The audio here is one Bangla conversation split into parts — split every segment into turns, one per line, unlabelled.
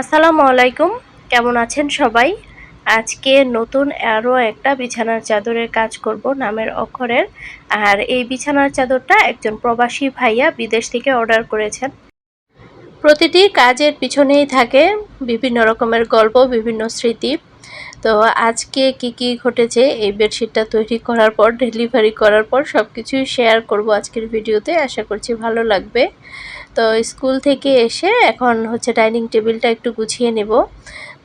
আসসালামু আলাইকুম। কেমন আছেন সবাই? আজকে নতুন আরও একটা বিছানার চাদরের কাজ করব নামের অক্ষরের। আর এই বিছানার চাদরটা একজন প্রবাসী ভাইয়া বিদেশ থেকে অর্ডার করেছেন। প্রতিটি কাজের পিছনেই থাকে বিভিন্ন রকমের গল্প, বিভিন্ন স্মৃতি। তো আজকে কি কি ঘটেছে, এই বেডশিটটা তৈরি করার পর, ডেলিভারি করার পর সব কিছুই শেয়ার করব আজকের ভিডিওতে। আশা করছি ভালো লাগবে। তো স্কুল থেকে এসে এখন হচ্ছে ডাইনিং টেবিলটা একটু গুছিয়ে নেব।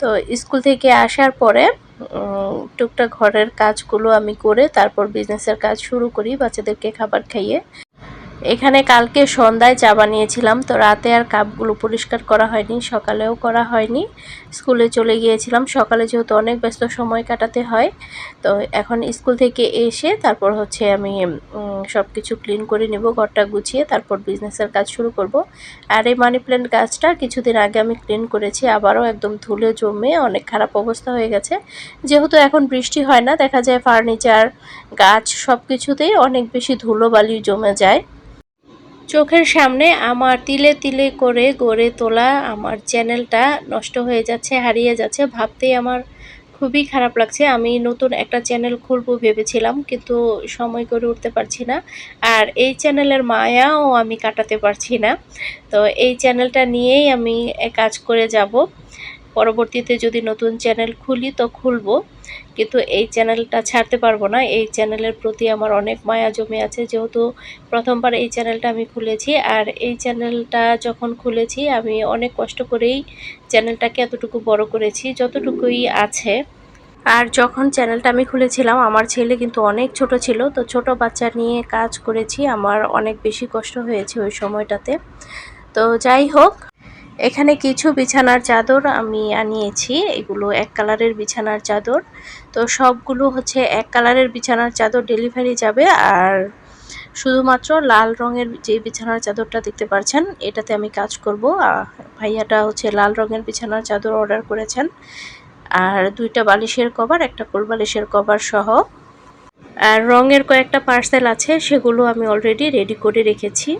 তো স্কুল থেকে আসার পরে টুকটাক ঘরের কাজগুলো আমি করে তারপর বিজনেসের কাজ শুরু করি বাচ্চাদেরকে খাবার খাইয়ে। এখানে কালকে সন্ধ্যায় চা বানিয়েছিলাম, তো রাতে আর কাপগুলো পরিষ্কার করা হয়নি, সকালেও করা হয়নি। স্কুলে চলে গিয়েছিলাম, সকালে যেহেতু অনেক ব্যস্ত সময় কাটাতে হয়, তো এখন স্কুল থেকে এসে তারপর হচ্ছে আমি সব কিছু ক্লিন করে নেব, ঘরটা গুছিয়ে তারপর বিজনেসের কাজ শুরু করব। আর এই মানি প্ল্যান্ট গাছটা কিছুদিন আগে আমি ক্লিন করেছি, আবারও একদম ধুলে জমে অনেক খারাপ অবস্থা হয়ে গেছে। যেহেতু এখন বৃষ্টি হয় না, দেখা যায় ফার্নিচার, গাছ সব কিছুতেই অনেক বেশি ধুলো বালি জমে যায়। চোখের সামনে আমার তিলে তিলে করে গড়ে তোলা আমার চ্যানেলটা নষ্ট হয়ে যাচ্ছে, হারিয়ে যাচ্ছে। ভাবতেই আমার খুবই খারাপ লাগছে। আমি নতুন একটা চ্যানেল খুলবো ভেবেছিলাম, কিন্তু সময় করে উঠতে পারছি না। আর এই চ্যানেলের মায়াও আমি কাটাতে পারছি না। তো এই চ্যানেলটা নিয়েই আমি কাজ করে যাব। পরবর্তীতে যদি নতুন চ্যানেল খুলি তো খুলবো। কিন্তু এই চ্যানেলটা ছাড়তে পারব না। এই চ্যানেলের প্রতি আমার অনেক মায়া জমে আছে। যেহেতু প্রথমবার এই চ্যানেলটা আমি খুলেছি আর এই চ্যানেলটা যখন খুলেছি, আমি অনেক কষ্ট করেই চ্যানেলটাকে এতটুকু বড় করেছি, যতটুকুই আছে। আর যখন চ্যানেলটা আমি খুলেছিলাম, আমার ছেলে কিন্তু অনেক ছোট ছিল, তো ছোট বাচ্চা নিয়ে কাজ করেছি। আমার অনেক বেশি কষ্ট হয়েছে ওই সময়টাতে। তো যাই হোক এখানে কিছু বিছানার চাদর আমি আনিয়েছি। এগুলো এক কালারের বিছানার চাদর। তো সবগুলো হচ্ছে এক কালারের বিছানার চাদর ডেলিভারি যাবে। আর শুধুমাত্র লাল রঙের যে বিছানার চাদরটা দেখতে পাচ্ছেন এটাতে আমি কাজ করব। ভাইয়াটা হচ্ছে লাল রঙের বিছানার চাদর অর্ডার করেছেন। আর দুইটা বালিশের কভার, একটা কোল বালিশের কভার সহ। আর রঙের কয়েকটা পার্সেল আছে, সেগুলো আমি অলরেডি রেডি করে রেখেছি।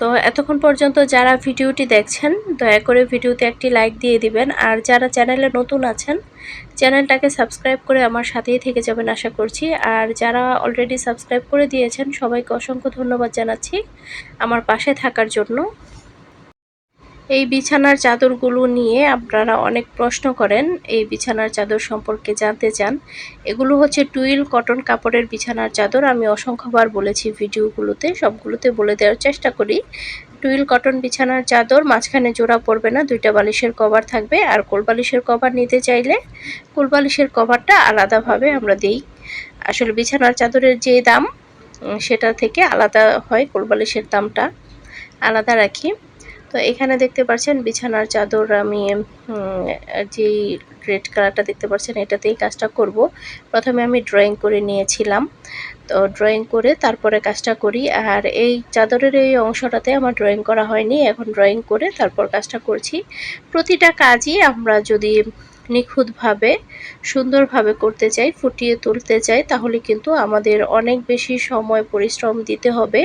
তো এতক্ষণ পর্যন্ত যারা ভিডিওটি দেখছেন, দয়া করে ভিডিওতে একটি লাইক দিয়ে দিবেন। আর যারা চ্যানেলে নতুন আছেন, চ্যানেলটাকে সাবস্ক্রাইব করে আমার সাথেই থেকে যাবেন আশা করছি। আর যারা অলরেডি সাবস্ক্রাইব করে দিয়েছেন, সবাইকে অসংখ্য ধন্যবাদ জানাচ্ছি আমার পাশে থাকার জন্য। এই বিছানার চাদরগুলো নিয়ে আপনারা অনেক প্রশ্ন করেন, এই বিছানার চাদর সম্পর্কে জানতে চান। এগুলো হচ্ছে টুইল কটন কাপড়ের বিছানার চাদর। আমি অসংখ্যবার বলেছি ভিডিওগুলোতে, সবগুলোতে বলে দেওয়ার চেষ্টা করি। টুইল কটন বিছানার চাদর, মাঝখানে জোড়া পড়বে না, দুইটা বালিশের কভার থাকবে। আর কোলবালিশের কভার নিতে চাইলে কোলবালিশের কভারটা আলাদাভাবে আমরা দিই। আসলে বিছানার চাদরের যে দাম সেটা থেকে আলাদা হয় কোলবালিশের দামটা। আলাদা রাখি। তো এখানে দেখতে পাচ্ছেন বিছানার চাদর আমি যেই রেড কালারটা দেখতে পাচ্ছেন এটাতেই কাজটা করব। প্রথমে আমি ড্রয়িং করে নিয়েছিলাম। তো ড্রয়িং করে তারপরে কাজটা করি। আর এই চাদরের এই অংশটাতে আমার ড্রয়িং করা হয়নি। এখন ড্রয়িং করে তারপর কাজটা করছি। প্রতিটা কাজই আমরা যদি নিখুঁতভাবে, সুন্দরভাবে করতে চাই, ফুটিয়ে তুলতে চাই, তাহলে কিন্তু আমাদের অনেক বেশি সময়, পরিশ্রম দিতে হবে।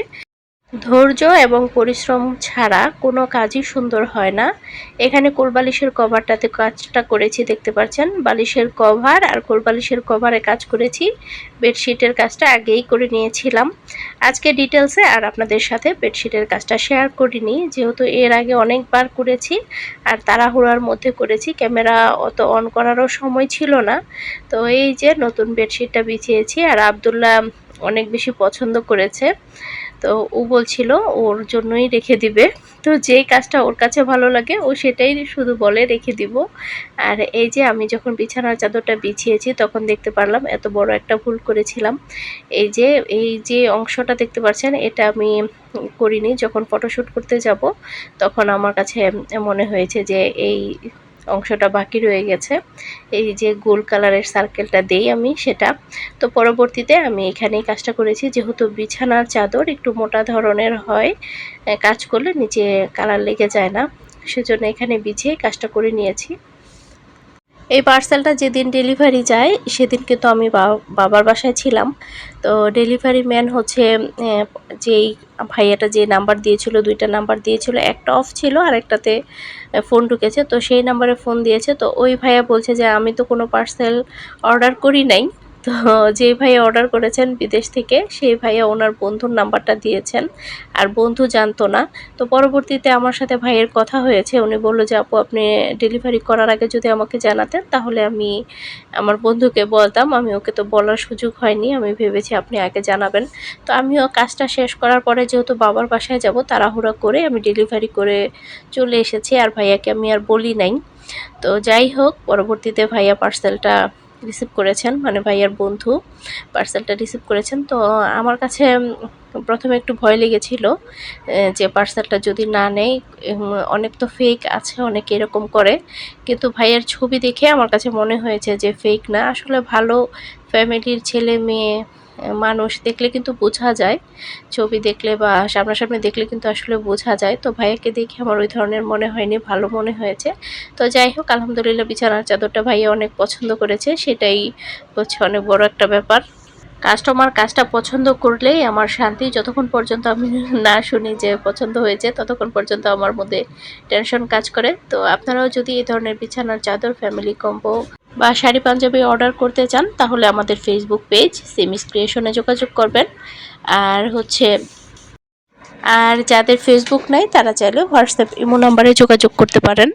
ধৈর্য এবং পরিশ্রম ছাড়া কোনো কাজই সুন্দর হয় না। এখানে কোলবালিশের কভারটাতে কাজটা করেছি, দেখতে পাচ্ছেন? বালিশের কভার আর কোলবালিশের কভারে কাজ করেছি। বেডশিটের কাজটা আগেই করে নিয়েছিলাম। আজকে ডিটেলসে আর আপনাদের সাথে বেডশিটের কাজটা শেয়ার করিনি। যেহেতু এর আগে অনেকবার করেছি আর তাড়াহুড়ার মধ্যে করেছি, ক্যামেরা অত অন করারও সময় ছিল না। তো এই যে নতুন বেডশিটটা বিছিয়েছি আর আবদুল্লাহ অনেক বেশি পছন্দ করেছে। তো ও বলছিল ওর জন্যই রেখে দিবে। তো যেই কাজটা ওর কাছে ভালো লাগে, ও সেটাই শুধু বলে রেখে দিব। আর এই যে আমি যখন বিছানার চাদরটা বিছিয়েছি, তখন দেখতে পারলাম এত বড় একটা ভুল করেছিলাম। এই যে এই যে অংশটা দেখতে পাচ্ছেন, এটা আমি করিনি। যখন ফটোশ্যুট করতে যাব, তখন আমার কাছে মনে হয়েছে যে এই অংশটা বাকি রয়ে গেছে। এই যে গোল কালারের সার্কেলটা দেই আমি সেটা। তো পরবর্তীতে আমি এখানেই কাজটা করেছি। যেহেতু বিছানার চাদর একটু মোটা ধরনের হয় কাজ করলে নিচে কালার লেগে যায় না। সেজন্য এখানে বিছিয়ে কাজটা করে নিয়েছি। এই পার্সেলটা যেদিন ডেলিভারি যায়, সেদিন কিন্তু আমি বাবার বাসায় ছিলাম। তো ডেলিভারি ম্যান হচ্ছে যেই ভাইয়াটা যে নাম্বার দিয়েছিল, দুইটা নাম্বার দিয়েছিল, একটা অফ ছিল আর একটাতে ফোন ঢুকেছে। তো সেই নাম্বারে ফোন দিয়েছে। তো ওই ভাইয়া বলছে যে, আমি তো কোনো পার্সেল অর্ডার করি নাই। তো যে ভাইয়া অর্ডার করেছেন বিদেশ থেকে, সেই ভাইয়া ওনার বন্ধুর নাম্বারটা দিয়েছেন আর বন্ধু জানতো না। তো পরবর্তীতে আমার সাথে ভাইয়ের কথা হয়েছে, উনি বলল যে, আপু, আপনি ডেলিভারি করার আগে যদি আমাকে জানাতেন, তাহলে আমি আমার বন্ধুকে বলতাম। আমি ওকে তো বলার সুযোগ হয়নি, আমি ভেবেছি আপনি আগে জানাবেন। তো আমিও কাজটা শেষ করার পরে যেহেতু বাবার বাসায় যাব, তাড়াহুড়া করে আমি ডেলিভারি করে চলে এসেছি। আর ভাইয়াকে আমি আর বলি নাই। তো যাই হোক, পরবর্তীতে ভাইয়া পার্সেলটা রিসিভ করেছেন মানে ভাইয়ার বন্ধু পার্সেলটা রিসিভ করেছেন। তো আমার কাছে প্রথমে একটু ভয় লেগেছিল যে পার্সেলটা যদি না নেই অনেক তো ফেক আছে, অনেকে এরকম করে। কিন্তু ভাইয়ের ছবি দেখে আমার কাছে মনে হয়েছে যে ফেক না। আসলে ভালো ফ্যামিলির ছেলে মেয়ে মানুষ দেখলে কিন্তু বোঝা যায়, ছবি দেখলে বা সামনাসামনি দেখলে কিন্তু আসলে বোঝা যায়। তো ভাইয়াকে দেখে আমার ওই ধরনের মনে হয়নি, ভালো মনে হয়েছে। তো যাই হোক, আলহামদুলিল্লাহ বিছানার চাদরটা ভাইয়া অনেক পছন্দ করেছে, সেটাই হচ্ছে অনেক বড় একটা ব্যাপার। কাস্টমার কাজটা পছন্দ করলেই আমার শান্তি, যতক্ষণ পর্যন্ত আমি না শুনি যে পছন্দ হয়েছে, ততক্ষণ পর্যন্ত আমার মধ্যে টেনশন কাজ করে। তো আপনারাও যদি এই ধরনের বিছানার চাদর ফ্যামিলি কম্বো বা শাড়ি পাঞ্জাবি অর্ডার করতে চান, তাহলে আমাদের ফেসবুক পেজ সেমিস ক্রিয়েশনে যোগাযোগ করবেন। আর হচ্ছে, আর যাদের ফেসবুক নাই, তারা চাইলে হোয়াটসঅ্যাপ ইমো নাম্বারে যোগাযোগ করতে পারেন।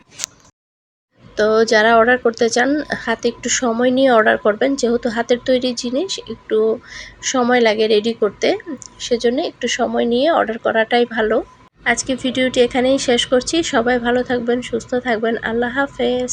তো যারা অর্ডার করতে চান, হাতে একটু সময় নিয়ে অর্ডার করবেন। যেহেতু হাতের তৈরি জিনিস, একটু সময় লাগে রেডি করতে। সেজন্য একটু সময় নিয়ে অর্ডার করাটাই ভালো। আজকে ভিডিওটি এখানেই শেষ করছি। সবাই ভালো থাকবেন, সুস্থ থাকবেন। আল্লাহ হাফেজ।